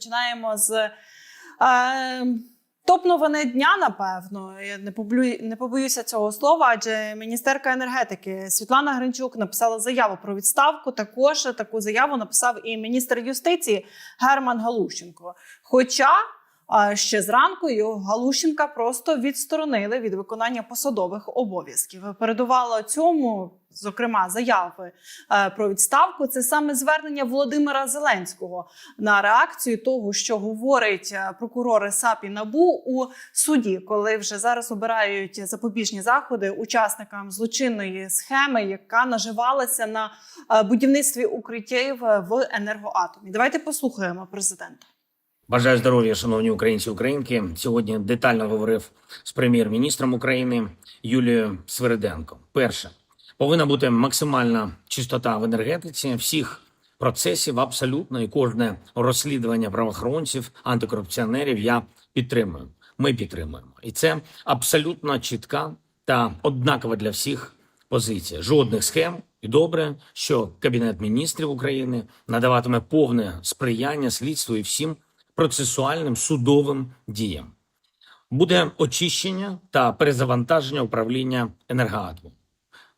розпочинаємо з е, топ новини дня. Напевно, я не поблю, не побоюся цього слова, адже міністерка енергетики Світлана Гринчук написала заяву про відставку. Також таку заяву написав і міністр юстиції Герман Галущенко. Хоча ще зранку Галущенка просто відсторонили від виконання посадових обов'язків. Передувало цьому, зокрема, заяви е, про відставку. Це саме звернення Володимира Зеленського на реакцію того, що говорить е, прокурори САП і НАБУ у суді, коли вже зараз обирають запобіжні заходи учасникам злочинної схеми, яка наживалася на е, будівництві укриттів в енергоатомі. Давайте послухаємо президента. Бажаю здоров'я, шановні українці українки. Сьогодні детально говорив з прем'єр-міністром України Юлією Свириденко. Перше повинна бути максимальна чистота в енергетиці всіх процесів, абсолютно і кожне розслідування правоохоронців, антикорупціонерів. Я підтримую. Ми підтримуємо, і це абсолютно чітка та однакова для всіх позиція. Жодних схем. І добре, що Кабінет міністрів України надаватиме повне сприяння слідству і всім процесуальним судовим діям. Буде очищення та перезавантаження управління енергоатомом.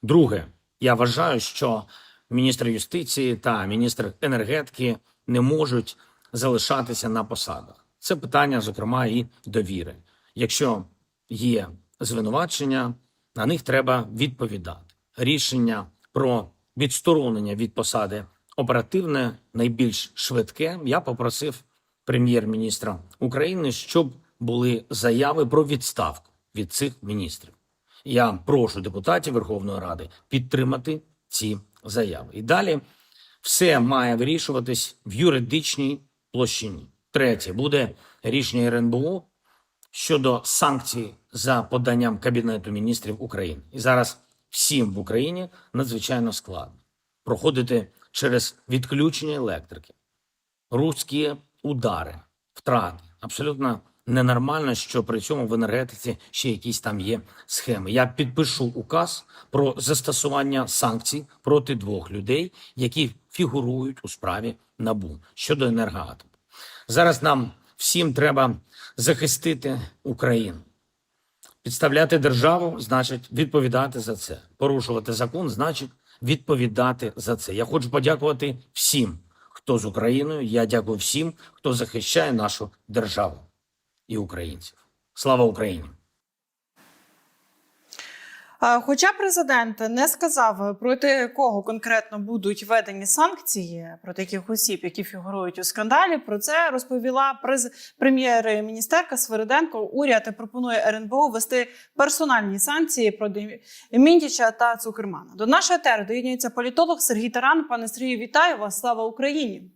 Друге, я вважаю, що міністр юстиції та міністр енергетики не можуть залишатися на посадах. Це питання, зокрема, і довіри. Якщо є звинувачення, на них треба відповідати. Рішення про відсторонення від посади оперативне, найбільш швидке. Я попросив прем'єр-міністра України, щоб були заяви про відставку від цих міністрів. Я прошу депутатів Верховної Ради підтримати ці заяви. І далі все має вирішуватись в юридичній площині. Третє буде рішення РНБО щодо санкцій за поданням Кабінету міністрів України. І зараз всім в Україні надзвичайно складно проходити через відключення електрики, руські удари, втрати. Абсолютно ненормально, що при цьому в енергетиці ще якісь там є схеми. Я підпишу указ про застосування санкцій проти двох людей, які фігурують у справі НАБУ щодо енергоатому. Зараз нам всім треба захистити Україну. Підставляти державу значить відповідати за це. Порушувати закон значить відповідати за це. Я хочу подякувати всім, хто з Україною. Я дякую всім, хто захищає нашу державу і українців. Слава Україні! Хоча президент не сказав, проти кого конкретно будуть введені санкції проти яких осіб, які фігурують у скандалі, про це розповіла прем'єр-міністерка Свириденко. Уряд пропонує РНБО ввести персональні санкції проти Міндіча та Цукермана. До нашої тери доєднується політолог Сергій Таран. Пане Сергію, вітаю вас! Слава Україні!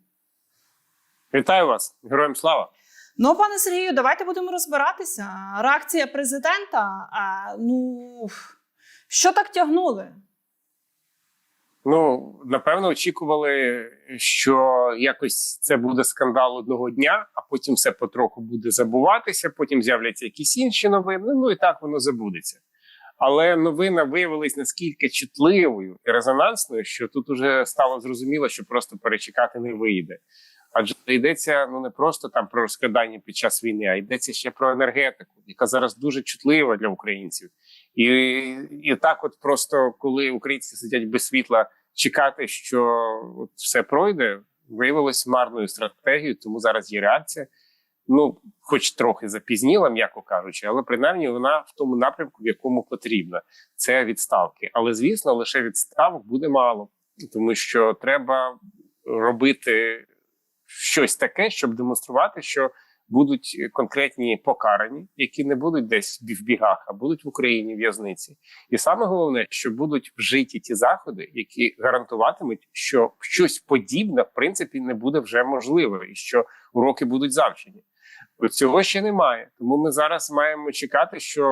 Вітаю вас, героям слава. Ну, пане Сергію, давайте будемо розбиратися. Реакція президента. А, ну що так тягнули? Ну напевно, очікували, що якось це буде скандал одного дня, а потім все потроху буде забуватися. Потім з'являться якісь інші новини. Ну і так воно забудеться. Але новина виявилась наскільки чутливою і резонансною, що тут уже стало зрозуміло, що просто перечекати не вийде. Адже йдеться ну не просто там про розкрадання під час війни, а йдеться ще про енергетику, яка зараз дуже чутлива для українців. І, і так, от просто коли українці сидять без світла, чекати, що от все пройде, виявилось марною стратегією. Тому зараз є реакція. Ну, хоч трохи запізніла, м'яко кажучи, але принаймні вона в тому напрямку, в якому потрібна. Це відставки. Але звісно, лише відставок буде мало, тому що треба робити щось таке, щоб демонструвати, що будуть конкретні покарані, які не будуть десь в бігах, а будуть в Україні в'язниці. І саме головне, що будуть вжиті ті заходи, які гарантуватимуть, що щось подібне в принципі не буде вже можливе, і що уроки будуть завчені. Цього ще немає, тому ми зараз маємо чекати, що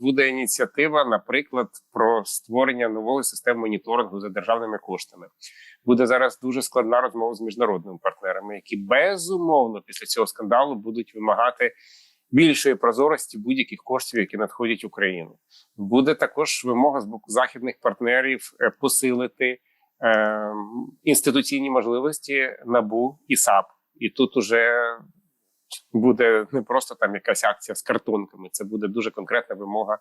буде ініціатива, наприклад, про створення нової системи моніторингу за державними коштами. Буде зараз дуже складна розмова з міжнародними партнерами, які безумовно після цього скандалу будуть вимагати більшої прозорості будь-яких коштів, які надходять в Україну. Буде також вимога з боку західних партнерів е, посилити е, інституційні можливості набу і САП І тут уже буде не просто там якась акція з картонками, це буде дуже конкретна вимога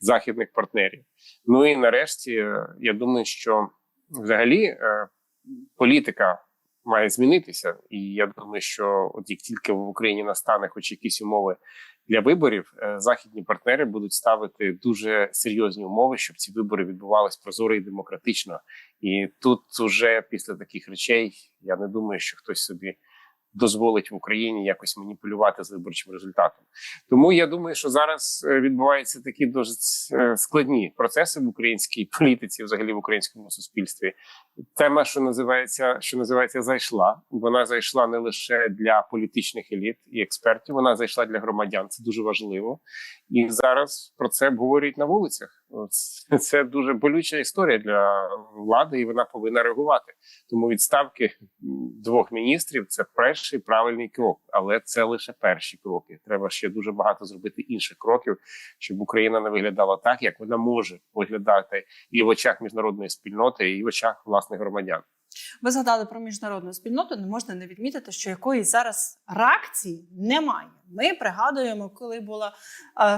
західних партнерів. Ну і нарешті, е, я думаю, що взагалі е, політика має змінитися. І я думаю, що от як тільки в Україні настане хоч якісь умови для виборів, е, західні партнери будуть ставити дуже серйозні умови, щоб ці вибори відбувались прозоро і демократично. І тут уже після таких речей я не думаю, що хтось собі дозволить в Україні якось маніпулювати з виборчим результатом. Тому я думаю, що зараз е, відбуваються такі дуже складні процеси в українській політиці, взагалі в українському суспільстві. Тема, що називається, що називається, зайшла. Вона зайшла не лише для політичних еліт і експертів, вона зайшла для громадян. Це дуже важливо. І зараз про це обговорюють на вулицях. Це- дуже болюча історія для влади, і вона повинна реагувати. Тому відставки двох міністрів це перший правильний крок, але це лише перші кроки. Треба ще дуже багато зробити інших кроків, щоб Україна не виглядала так, як вона може виглядати і в очах міжнародної спільноти, і в очах власних громадян. Ви згадали про міжнародну спільноту. Не можна не відмітити, що якоїсь зараз реакції немає. Ми пригадуємо, коли була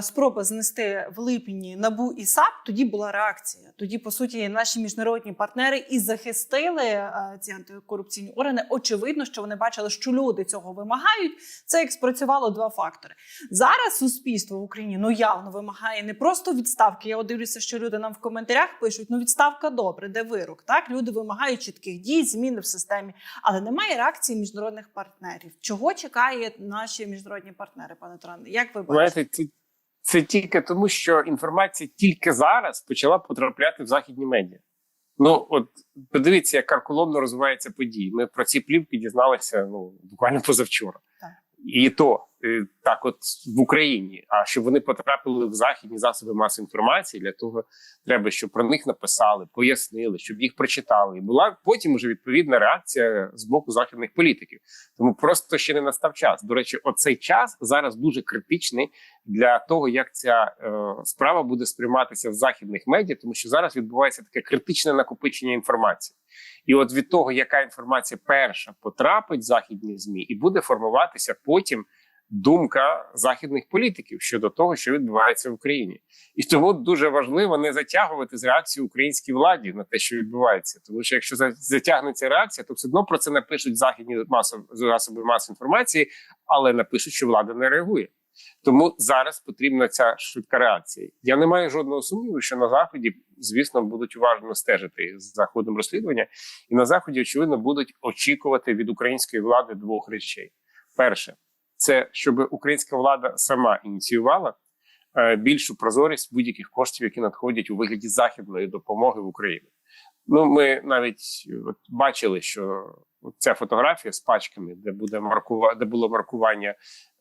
спроба знести в липні набу і САП, тоді була реакція. Тоді, по суті, наші міжнародні партнери і захистили ці антикорупційні органи. Очевидно, що вони бачили, що люди цього вимагають. Це як спрацювало два фактори. Зараз суспільство в Україні ну явно вимагає не просто відставки. Я дивлюся, що люди нам в коментарях пишуть: ну відставка добре, де вирок. Так люди вимагають чітких дій, зміни в системі, але немає реакції міжнародних партнерів. Чого чекають наші міжнародні партнери, пане Туран? Як ви бачите? Це, це тільки тому, що інформація тільки зараз почала потрапляти в західні медіа. Ну от подивіться, як карколомно розвиваються події. Ми про ці плівки дізналися ну буквально позавчора. Так. І то так, от в Україні. А щоб вони потрапили в західні засоби масової інформації, для того треба, щоб про них написали, пояснили, щоб їх прочитали. І була потім уже відповідна реакція з боку західних політиків. Тому просто ще не настав час. До речі, оцей час зараз дуже критичний для того, як ця е, справа буде сприйматися в західних медіа, тому що зараз відбувається таке критичне накопичення інформації. І от від того, яка інформація перша потрапить в західні змі, і буде формуватися потім думка західних політиків щодо того, що відбувається в Україні, і тому дуже важливо не затягувати з реакцією українській владі на те, що відбувається. Тому що якщо затягнеться реакція, то все одно про це напишуть західні масов засоби масової інформації, але напишуть, що влада не реагує. Тому зараз потрібна ця швидка реакція. Я не маю жодного сумніву, що на заході, звісно, будуть уважно стежити за ходом розслідування, і на заході, очевидно, будуть очікувати від української влади двох речей: перше, це щоб українська влада сама ініціювала е, більшу прозорість будь-яких коштів, які надходять у вигляді західної допомоги в Україну. Ну, ми навіть от, бачили, що ця фотографія з пачками, де буде маркува, де було маркування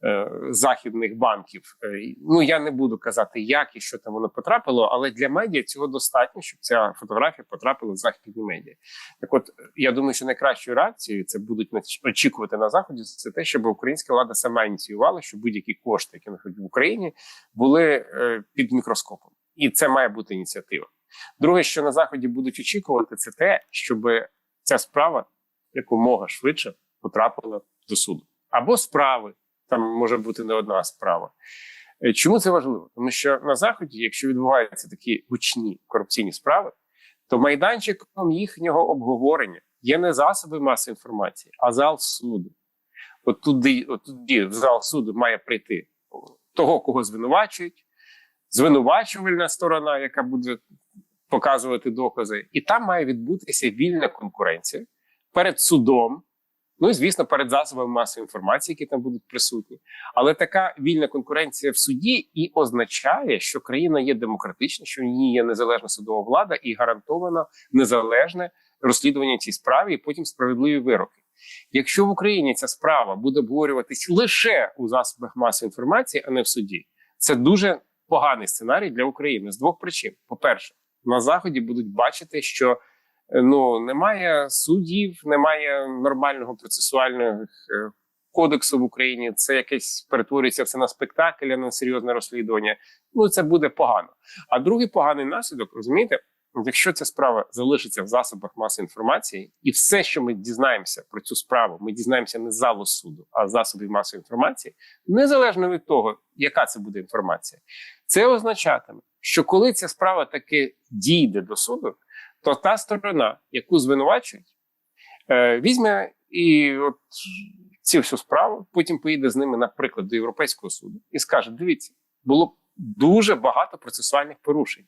е, західних банків. Е, ну я не буду казати, як і що там воно потрапило, але для медіа цього достатньо, щоб ця фотографія потрапила в західні медіа. Так, от я думаю, що найкращою реакцією це будуть очікувати на заході. Це те, щоб українська влада сама ініціювала, щоб будь-які кошти, які знаходять в Україні, були е, під мікроскопом, і це має бути ініціатива. Друге, що на заході будуть очікувати, це те, щоб ця справа якомога швидше потрапила до суду або справи. Там може бути не одна справа. Е, Чому це важливо? Тому що на заході, якщо відбуваються такі гучні корупційні справи, то майданчиком їхнього обговорення є не засоби масової інформації, а зал суду. От туди, от туди в зал суду має прийти того, кого звинувачують, звинувачувальна сторона, яка буде показувати докази, і там має відбутися вільна конкуренція перед судом. Ну і звісно, перед засобами масової інформації, які там будуть присутні. Але така вільна конкуренція в суді і означає, що країна є демократична, що в ній є незалежна судова влада і гарантовано незалежне розслідування цій справі, і потім справедливі вироки. Якщо в Україні ця справа буде обговорюватись лише у засобах масової інформації, а не в суді, це дуже поганий сценарій для України з двох причин: по-перше, на заході будуть бачити, що е, ну немає суддів, немає нормального процесуального е, кодексу в Україні. Це якесь перетворюється все на спектакль, а на серйозне розслідування. Ну це буде погано. А другий поганий наслідок, розумієте, якщо ця справа залишиться в засобах масової інформації, і все, що ми дізнаємося про цю справу, ми дізнаємося не залу суду, а засобів масової інформації, незалежно від того, яка це буде інформація, це означатиме, що коли ця справа таки дійде до суду, то та сторона, яку звинувачують, е, візьме і от цю всю справу, потім поїде з ними, наприклад, до Європейського суду і скаже: дивіться, було дуже багато процесуальних порушень.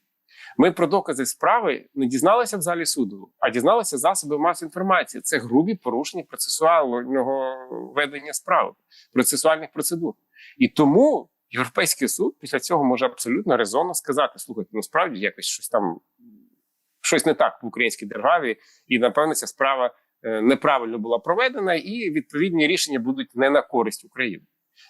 Ми про докази справи не дізналися в залі суду, а дізналися засоби масової інформації. Це грубі порушення процесуального ведення справи, процесуальних процедур. І тому Європейський суд після цього може абсолютно резонно сказати: слухайте, насправді якось щось там щось не так в українській державі, і напевно ця справа е, неправильно була проведена, і відповідні рішення будуть не на користь України.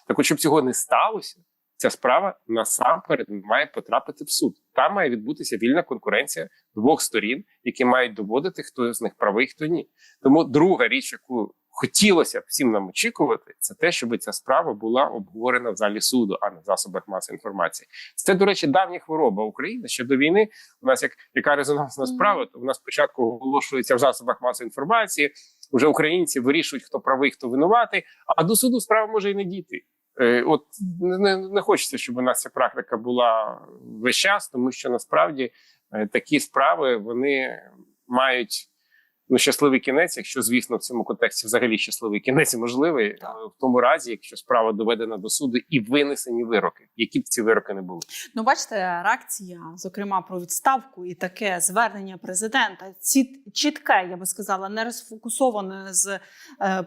Так, от, щоб цього не сталося, ця справа насамперед має потрапити в суд. Там має відбутися вільна конкуренція двох сторін, які мають доводити, хто з них правий, хто ні. Тому друга річ, яку хотілося б всім нам очікувати, це те, щоб ця справа була обговорена в залі суду, а не в засобах масової інформації. Це, до речі, давня хвороба України. Ще до війни у нас як яка резонансна справа, то у нас спочатку оголошується в засобах масової інформації. Вже українці вирішують, хто правий, хто винуватий, а до суду справа може і не дійти. Е, От не, не, хочеться, щоб у нас ця практика була весь час, тому що насправді е, такі справи вони мають ну щасливий кінець, якщо звісно в цьому контексті взагалі щасливий кінець можливий, Так. е, в тому разі, якщо справа доведена до суду і винесені вироки, які б ці вироки не були. Ну, бачите, реакція, зокрема про відставку і таке звернення президента, ці чітке, я би сказала, не розфокусоване з е,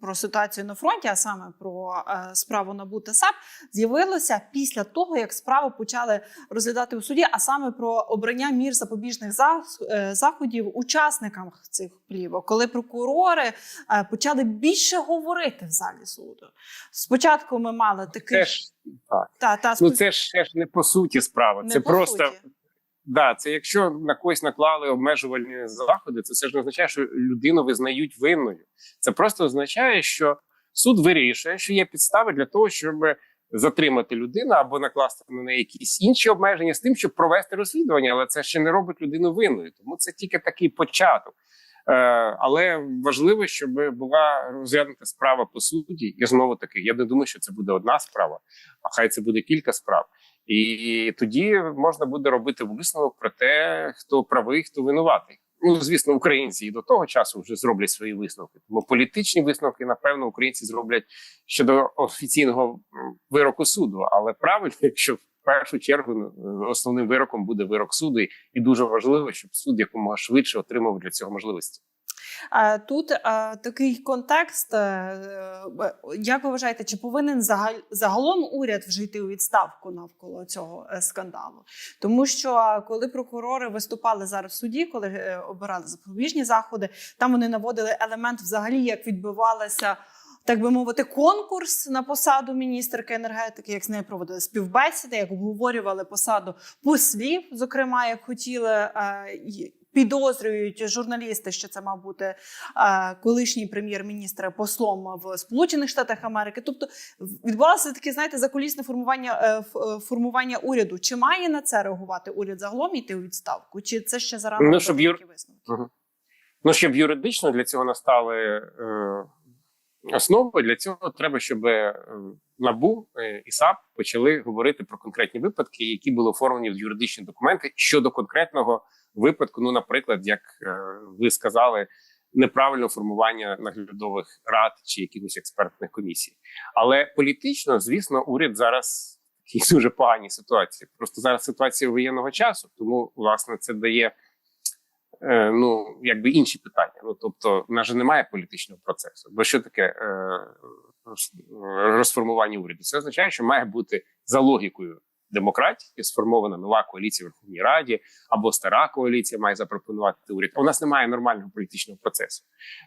про ситуацію на фронті, а саме про е, справу НАБУ та САП, з'явилося після того, як справу почали розглядати у суді, а саме про обрання мір запобіжних зах- заходів учасникам цих плівок, коли прокурори е, почали більше говорити в залі суду. Спочатку ми мали такий Це ж так. та, та, Ну це ж ще ж не по суті справа. не це по просто суті. да. Це якщо на когось наклали обмежувальні заходи, це все ж не означає, що людину визнають винною. Це просто означає, що суд вирішує, що є підстави для того, щоб затримати людину або накласти на неї якісь інші обмеження з тим, щоб провести розслідування, але це ще не робить людину винною. Тому це тільки такий початок. Е, але важливо, щоб була розглянута справа по суді. І знову таки, я не думаю, що це буде одна справа, а хай це буде кілька справ. І тоді можна буде робити висновок про те, хто правий, хто винуватий. Ну, звісно, українці і до того часу вже зроблять свої висновки. Тому політичні висновки, напевно, українці зроблять щодо офіційного вироку суду. Але правильно, якщо в першу чергу ну, основним вироком буде вирок суду, і дуже важливо, щоб суд якомога швидше отримав для цього можливості. Тут такий контекст. е, е, Як ви вважаєте, чи повинен загалом уряд вже йти у відставку навколо цього е, скандалу? Тому що коли прокурори виступали зараз в суді, коли обирали запобіжні заходи, там вони наводили елемент, взагалі, як відбувалося. Так би мовити, конкурс на посаду міністерки енергетики, як з нею проводили співбесіди, як обговорювали посаду послів, зокрема, як хотіли підозрюють журналісти, що це мав бути колишній прем'єр-міністр послом в Сполучених Штатах Америки. Тобто відбувалося таке, знаєте, закулісне формування е, е, формування уряду. Чи має на це реагувати уряд загалом йти у відставку? Чи це ще зарано Ну, щоб юр- висновки? Ну, щоб юридично для цього настали е, основи, для цього треба, щоб е, НАБУ е, і САП почали говорити про конкретні випадки, які були оформлені в юридичні документи щодо конкретного випадку. Ну, наприклад, як е, ви сказали, неправильне формування наглядових рад чи якихось експертних комісій. Але політично, звісно, уряд зараз в дуже поганій ситуації. Просто зараз ситуація воєнного часу, тому власне це дає е, ну якби інші питання. Ну тобто, в нас же немає політичного процесу. Бо що таке е, роз- розформування уряду? Це означає, що має бути за логікою демократії сформована нова коаліція в Верховній Раді або стара коаліція має запропонувати уряд. У нас немає нормального політичного процесу.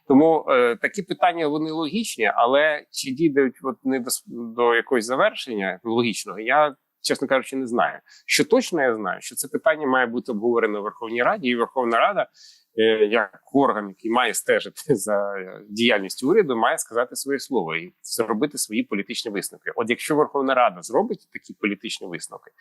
Тому е, такі питання вони логічні, але чи дійдуть от не до, до якогось завершення логічного, я чесно кажучи, не знаю. Що точно я знаю, що це питання має бути обговорено в Верховній Раді, і Верховна Рада, е, як орган, який має стежити за діяльністю уряду, має сказати своє слово і зробити свої політичні висновки. От якщо Верховна Рада зробить такі політичні висновки,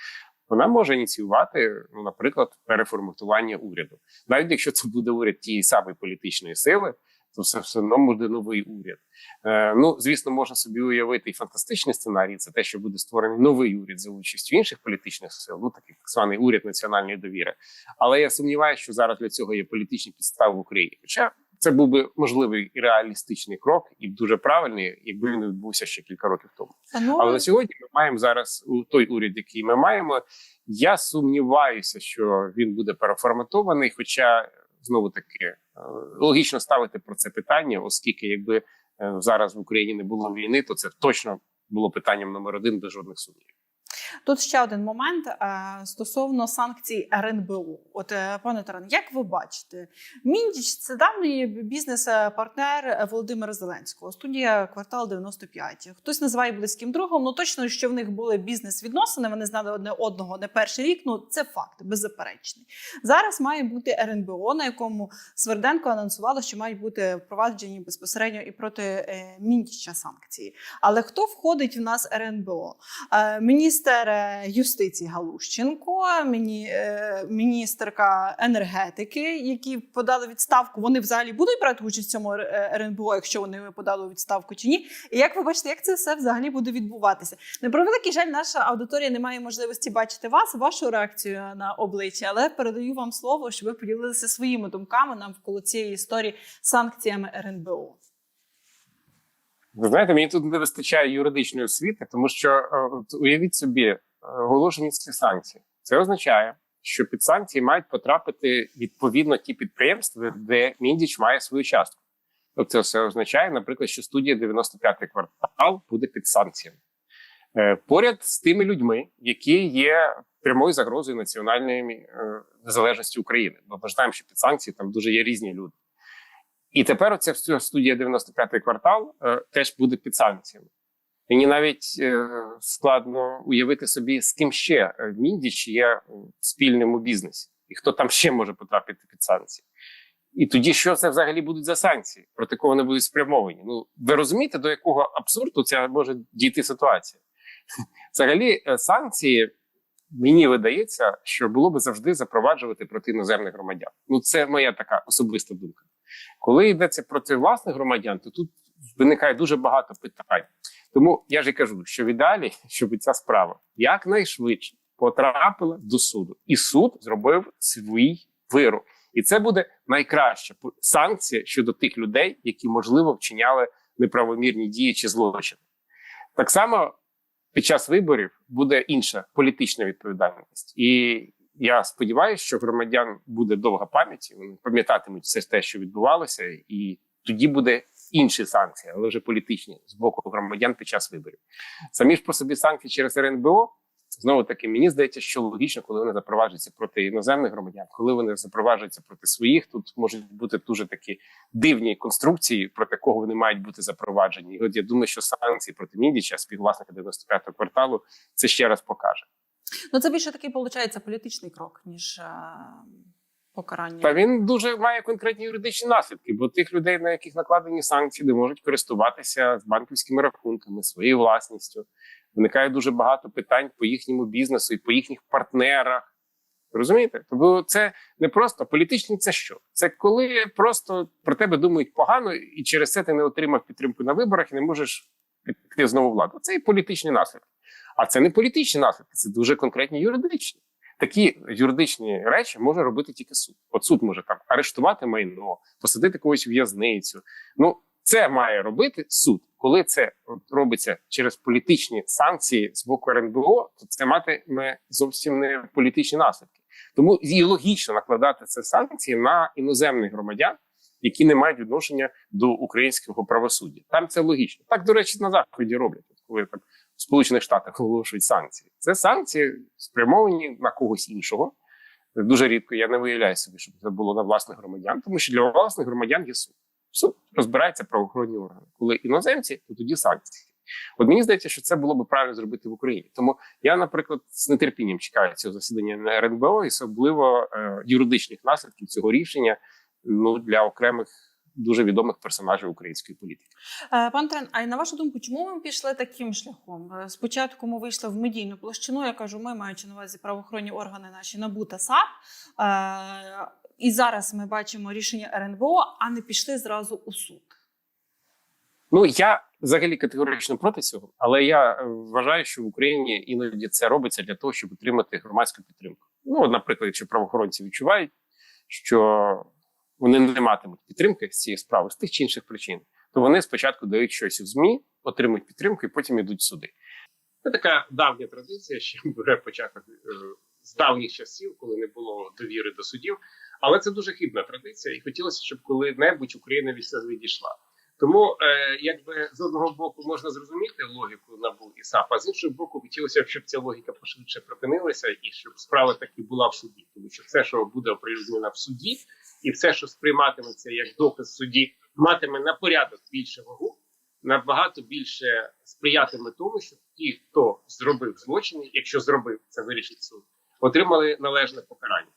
вона може ініціювати, ну, наприклад, переформатування уряду. Навіть якщо це буде уряд тієї самої політичної сили, то все, все одно буде новий уряд. Е, ну, звісно, можна собі уявити і фантастичний сценарій. Це те, що буде створений новий уряд за участю інших політичних сил, ну такий так званий уряд національної довіри. Але я сумніваюся, що зараз для цього є політичні підстави в Україні. Хоча це був би можливий і реалістичний крок, і дуже правильний, якби він відбувся ще кілька років тому. Ну, Але на сьогодні ми маємо зараз у той уряд, який ми маємо. Я сумніваюся, що він буде переформатований. Хоча знову таки логічно ставити про це питання, оскільки якби е, зараз в Україні не було війни, то це точно було питанням номер один без жодних сумнівів. Тут ще один момент е, стосовно санкцій РНБУ. От, е, пане Таран, як ви бачите, Міндіч це давній бізнес-партнер Володимира Зеленського. Студія квартал 95. Хтось називає близьким другом. Ну точно, що в них були бізнес-відносини. Вони знали одне одного не перший рік. Ну це факт, беззаперечний. Зараз має бути РНБО, на якому Сверденко анонсувало, що мають бути впроваджені безпосередньо і проти е, Міндіча санкції. Але хто входить в нас РНБО? Е, Міністр е, юстиції Галущенко, міні, е, міністерка енергетики, які подали відставку. Вони взагалі будуть брати участь в цьому е, РНБО, якщо вони подали відставку чи ні. І як ви бачите, як це все взагалі буде відбуватися? На превеликий жаль, наша аудиторія не має можливості бачити вас, вашу реакцію на обличчя, але передаю вам слово, щоб ви поділилися своїми думками нам навколо цієї історії санкціями РНБО. Ви знаєте, мені тут не вистачає юридичної освіти, тому що е, от уявіть собі е, оголошені ці санкції. Це означає, що під санкції мають потрапити відповідно ті підприємства, де Міндіч має свою частку. Тобто, це означає, наприклад, що студія 95-й квартал буде під санкціями. Е, Поряд з тими людьми, які є прямою загрозою національної незалежності України. Бо ми знаємо, що під санкції там дуже є різні люди. І тепер оця вся студія 95-й квартал е, теж буде під санкціями. Мені навіть е, складно уявити собі, з ким ще е, Міндіч є в спільному бізнесі, і хто там ще може потрапити під санкції. І тоді що це взагалі будуть за санкції, проти кого вони будуть спрямовані? Ну ви розумієте, до якого абсурду ця може дійти ситуація? Взагалі, е, санкції мені видається, що було би завжди запроваджувати проти іноземних громадян. Ну, це моя така особиста думка. Коли йдеться проти власних громадян, то тут виникає дуже багато питань. Тому я ж і кажу, що в ідеалі, щоб ця справа якнайшвидше потрапила до суду, і суд зробив свій вирок. І це буде найкраща санкція щодо тих людей, які можливо вчиняли неправомірні дії чи злочини. Так само під час виборів буде інша політична відповідальність, і я сподіваюся, що громадян буде довга пам'ять, вони пам'ятатимуть все те, що відбувалося, і тоді буде інші санкції, але вже політичні з боку громадян під час виборів. Самі ж по собі санкції через РНБО. Знову таки, мені здається, що логічно, коли вони запроваджуються проти іноземних громадян, коли вони запроваджуються проти своїх, тут можуть бути дуже такі дивні конструкції, проти кого вони мають бути запроваджені. І от я думаю, що санкції проти Мідіча, співвласника 95-го кварталу, це ще раз покаже. Ну це більше такий виходить політичний крок, ніж е, покарання. Та він дуже має конкретні юридичні наслідки, бо тих людей, на яких накладені санкції, не можуть користуватися банківськими рахунками, своєю власністю. Виникає дуже багато питань по їхньому бізнесу і по їхніх партнерах. Розумієте? Тобто це не просто політичні це що? Це коли просто про тебе думають погано, і через це ти не отримав підтримку на виборах і не можеш піти знову владу. Це і політичні наслідки. А це не політичні наслідки, це дуже конкретні юридичні. Такі юридичні речі може робити тільки суд. От суд може там арештувати майно, посадити когось в в'язницю. Ну це має робити суд. Коли це робиться через політичні санкції з боку РНБО, то це матиме зовсім не політичні наслідки. Тому і логічно накладати це санкції на іноземних громадян, які не мають відношення до українського правосуддя. Там це логічно. Так, до речі, на заході роблять, коли там Сполучених Штатах оголошують санкції. Це санкції спрямовані на когось іншого. Дуже рідко я не виявляю собі, щоб це було на власних громадян, тому що для власних громадян є суд. Суд розбирається правоохоронні органи. Коли іноземці, то тоді санкції. От мені здається, що це було б правильно зробити в Україні. Тому я, наприклад, з нетерпінням чекаю цього засідання на РНБО і особливо е, юридичних наслідків цього рішення ну для окремих дуже відомих персонажів української політики. Е, Пан Трен, а на вашу думку, чому ми пішли таким шляхом? Е, Спочатку ми вийшли в медійну площину. Я кажу, ми маючи на увазі правоохоронні органи наші НАБУ та САП. Е, і зараз ми бачимо рішення РНБО, а не пішли зразу у суд. Ну я взагалі категорично проти цього, але я вважаю, що в Україні іноді це робиться для того, щоб отримати громадську підтримку. Ну, наприклад, якщо правоохоронці відчувають, що вони не матимуть підтримки з цієї справи з тих чи інших причин, то вони спочатку дають щось у змі, отримують підтримку і потім йдуть в суди. Це така давня традиція, ще бере початок е, з давніх часів, коли не було довіри до судів. Але це дуже хибна традиція, і хотілося, щоб коли-небудь Україна від відійшла. Тому, е, якби з одного боку можна зрозуміти логіку НАБУ і САП, а з іншого боку, хотілося б, щоб ця логіка пошвидше припинилася, і щоб справа таки була в суді. Тому що все, що буде оприлюднено в суді, і все, що сприйматиметься як доказ в суді, матиме на порядок більше вагу, набагато більше сприятиме тому, щоб ті, хто зробив злочини, якщо зробив, це вирішить суд, отримали належне покарання.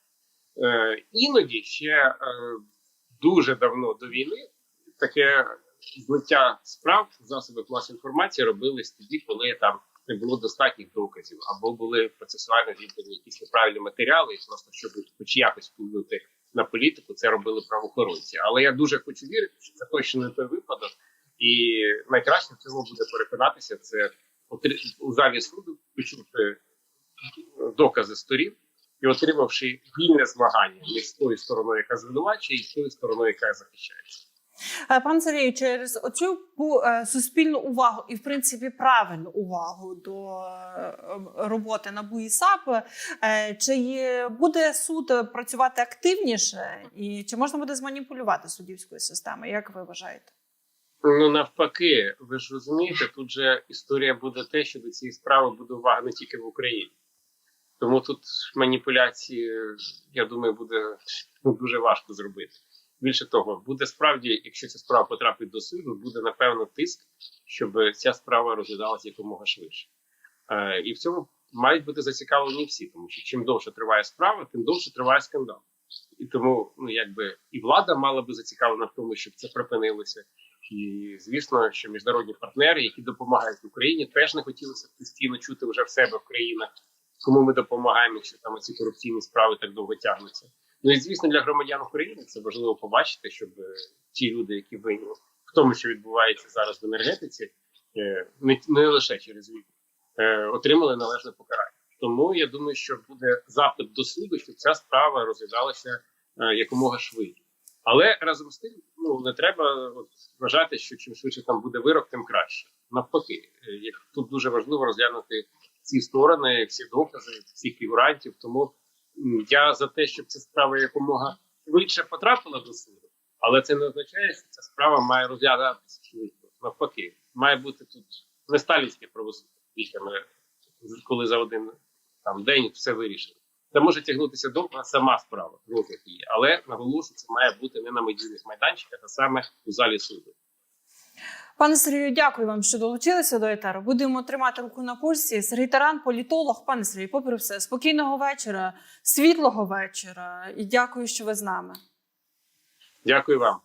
Е, іноді ще е, дуже давно до війни таке злиття справ в засобах масової інформації робились тоді, коли там не було достатніх доказів, або були процесуально віддані якісь неправильні матеріали, і просто щоб хоч якось вплинути на політику, це робили правоохоронці. Але я дуже хочу вірити, що це точно не той випадок, і найкраще в цьому буде переконатися це у залі суду, почути докази сторін і отримавши вільне змагання між тою стороною, яка звинувачує, і тою стороною, яка захищається. Е, Пан Сергій, через оцю е, суспільну увагу і, в принципі, правильну увагу до е, роботи НАБУ і САП, чи буде суд працювати активніше, і чи можна буде зманіпулювати суддівською системою? Як ви вважаєте? Ну навпаки, ви ж розумієте, тут же історія буде те, що до цієї справи буде увага не тільки в Україні. Тому тут маніпуляції, я думаю, буде ну, дуже важко зробити. Більше того, буде справді, якщо ця справа потрапить до суду, буде напевно тиск, щоб ця справа розглядалася якомога швидше. Е, і в цьому мають бути зацікавлені всі, тому що чим довше триває справа, тим довше триває скандал. І тому, ну якби і влада мала би зацікавлена в тому, щоб це припинилося. І звісно, що міжнародні партнери, які допомагають Україні, теж не хотілося б постійно чути вже в себе в країнах, кому ми допомагаємо, якщо там ці корупційні справи так довго тягнуться. Ну і звісно, для громадян України це важливо побачити, щоб е, ті люди, які винні в тому, що відбувається зараз в енергетиці, е, не, не лише через війну, е, отримали належне покарання. Тому я думаю, що буде запит до суду, щоб ця справа розглядалася якомога швидше. Але разом з тим, ну не треба от, вважати, що чим швидше там буде вирок, тим краще. Навпаки, як тут дуже важливо розглянути ці сторони, всі докази, всіх фігурантів. Тому я за те, щоб ця справа якомога швидше потрапила до суду, але це не означає, що ця справа має розглядатися швидко. Навпаки, має бути тут не сталінське правосуддя, коли за один там день все вирішено. Це може тягнутися довго сама справа, її, але наголошую, це має бути не на медійних майданчиках, а саме у залі суду. Пане Сергію, дякую вам, що долучилися до етеру. Будемо тримати руку на пульсі. Сергій Таран, політолог. Пане Сергію, попри все, спокійного вечора, світлого вечора. І дякую, що ви з нами. Дякую вам.